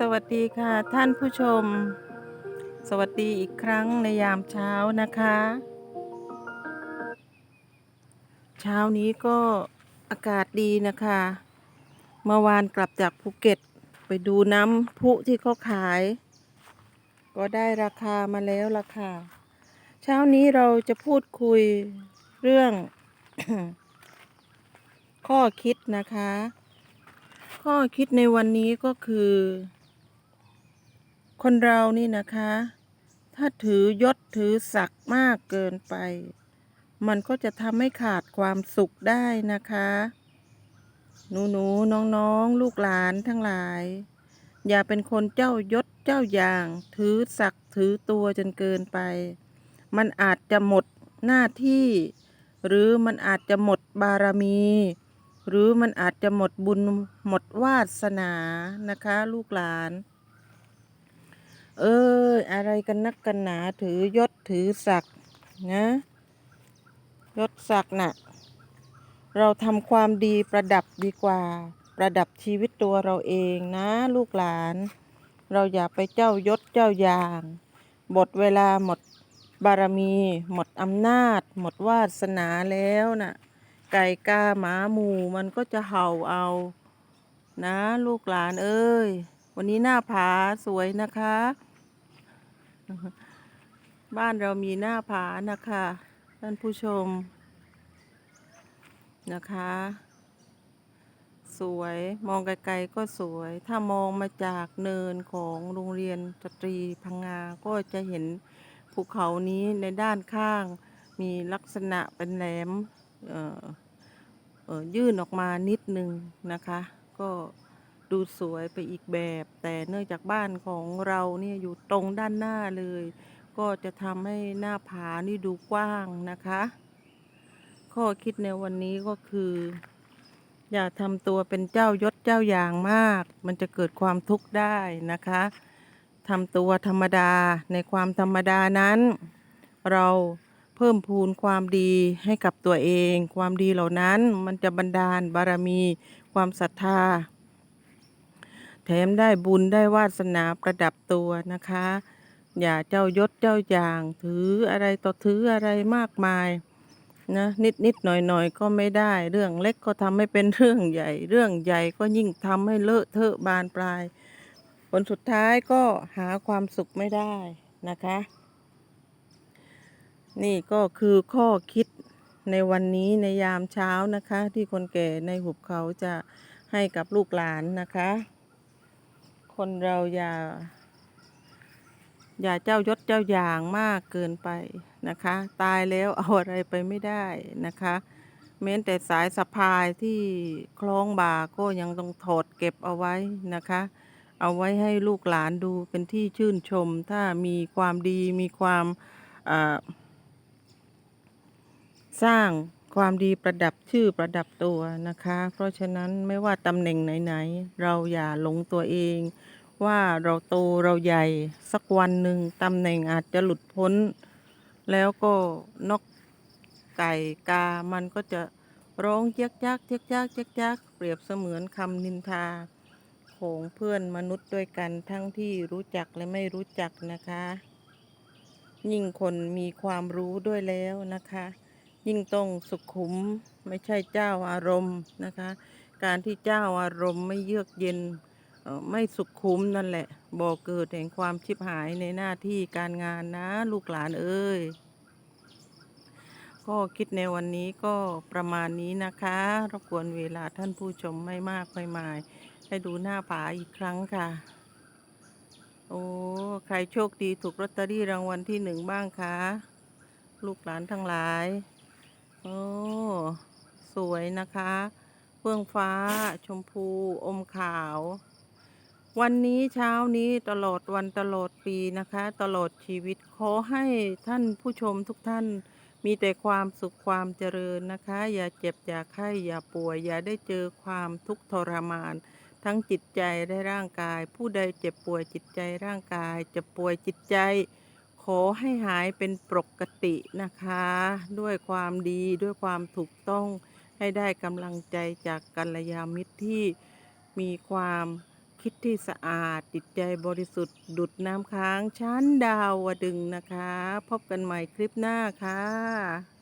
สวัสดีค่ะท่านผู้ชม สวัสดีอีกครั้งในยามเช้านะคะ เช้านี้ก็อากาศดีนะคะ เมื่อวานกลับจากภูเก็ตไปดูน้ำพุที่เขาขาย ก็ได้ราคามาแล้วล่ะค่ะเช้านี้เราจะพูดคุยเรื่อง ข้อคิดนะคะ ข้อคิดในวันนี้ก็คือ คนเรานี่นะคะ ถ้าถือยศถือศักดิ์มากเกินไป มันก็จะทำให้ขาดความสุขได้นะคะ หนูหนูน้องน้องๆลูกหลานทั้งหลาย อย่าเป็นคนเจ้ายศเจ้าอย่าง ถือศักดิ์ถือตัวจนเกินไป มันอาจจะหมดหน้าที่ หรือมันอาจจะหมดบารมี หรือมันอาจจะหมดบุญหมดวาสนานะคะ ลูกหลาน เออ อะไรกันนักกันหนาถือยศถือศักดิ์นะยศศักดิ์น่ะ เราทำความดีประดับดีกว่า ประดับชีวิตตัวเราเองนะลูกหลาน เราอย่าไปเจ้ายศเจ้าอย่างหมดเวลาหมดบารมี หมดอำนาจ หมดวาสนาแล้วน่ะ ไก่กาหมาหมูมันก็จะเห่าเอา นะ ลูกหลานเอ้ย วันนี้หน้าผาสวยนะคะ บ้านเรามีหน้าผานะคะ ท่านผู้ชมนะคะ สวยมองไกลๆก็สวย ถ้ามองมาจากเนินของโรงเรียนสตรีพังงา ก็จะเห็นภูเขานี้ในด้านข้าง มีลักษณะเป็นแหลมยื่นออกมานิดนึงนะคะ ก็ ดูสวยไปอีกแบบ แต่เนื่องจากบ้านของเราเนี่ยอยู่ตรงด้านหน้าเลย ก็จะทำให้หน้าผานี่ดูกว้างนะคะ ข้อคิดในวันนี้ก็คือ อย่าทำตัวเป็นเจ้ายศเจ้าอย่างมาก มันจะเกิดความทุกข์ได้นะคะทำตัวธรรมดาในความธรรมดานั้น เราเพิ่มพูนความดีให้กับตัวเอง ความดีเหล่านั้นมันจะบันดาลบารมี ความศรัทธา แถมได้บุญได้วาสนาประดับตัวนะคะ อย่าเจ้ายศเจ้าอย่างถืออะไรต่อถืออะไรมากมายนะนิดนิดหน่อยหน่อยก็ไม่ได้ เรื่องเล็กก็ทำให้เป็นเรื่องใหญ่ เรื่องใหญ่ก็ยิ่งทำให้เลอะเทอะบานปลาย ผลสุดท้ายก็หาความสุขไม่ได้นะคะ นี่ก็คือข้อคิดในวันนี้ในยามเช้านะคะ ที่คนแก่ในหุบเขาจะให้กับลูกหลานนะคะ คนเราอย่า อย่าเจ้ายศเจ้าอย่างมากเกินไปนะคะ ตายแล้วเอาอะไรไปไม่ได้นะคะแม้แต่สายสะพายที่คล้องบ่าก็ยังต้องถอดเก็บเอาไว้นะคะ เอาไว้ให้ลูกหลานดูเป็นที่ชื่นชม ถ้ามีความดีมีความสร้าง ความดีประดับชื่อประดับตัวนะคะ เพราะฉะนั้นไม่ว่าตำแหน่งไหนๆ เราอย่าหลงตัวเอง ว่าเราโตเราใหญ่สักวันหนึ่งตำแหน่งอาจจะหลุดพ้น แล้วก็นกไก่กา มันก็จะร้องเจ๊ยกจักเจ๊ยกจักเจ๊ยกจักเปรียบเสมือนคำนินทาของเพื่อนมนุษย์ด้วยกันทั้งที่รู้จักและไม่รู้จักนะคะ ยิ่งคนมีความรู้ด้วยแล้วนะคะ ยิ่งต้องสุขุมไม่ใช่เจ้าอารมณ์นะคะ การที่เจ้าอารมณ์ไม่เยือกเย็นไม่สุขคุ้มนั่นแหละบ่อเกิดแห่งความชิบหายในหน้าที่การงานนะ ลูกหลานเอ้ยก็คิดในวันนี้ก็ประมาณนี้นะคะรบกวนเวลาท่านผู้ชมไม่มากไม่มาย ให้ดูหน้าผาอีกครั้งค่ะ โอ้ใครโชคดีถูกลอตเตอรี่รางวัลที่หนึ่งบ้างคะ ลูกหลานทั้งหลาย โอ้สวยนะคะเฟื่องฟ้า ชมพูอมขาว วันนี้เช้านี้ตลอดวันตลอดปีนะคะ ตลอดชีวิตขอให้ท่านผู้ชมทุกท่านมีแต่ความสุขความเจริญนะคะ อย่าเจ็บ อย่าไข้ อย่าป่วย อย่าได้เจอความทุกข์ทรมาน ทั้งจิตใจและร่างกาย ผู้ใดเจ็บป่วยจิตใจร่างกาย เจ็บป่วยจิตใจ ขอให้หายเป็นปกตินะคะ ด้วยความดีด้วยความถูกต้องให้ได้กำลังใจจากกัลยาณมิตรที่มีความคิดที่สะอาดจิตใจบริสุทธิ์ ดุดน้ำค้างชั้นดาวดึงนะคะ พบกันใหม่คลิปหน้าค่ะ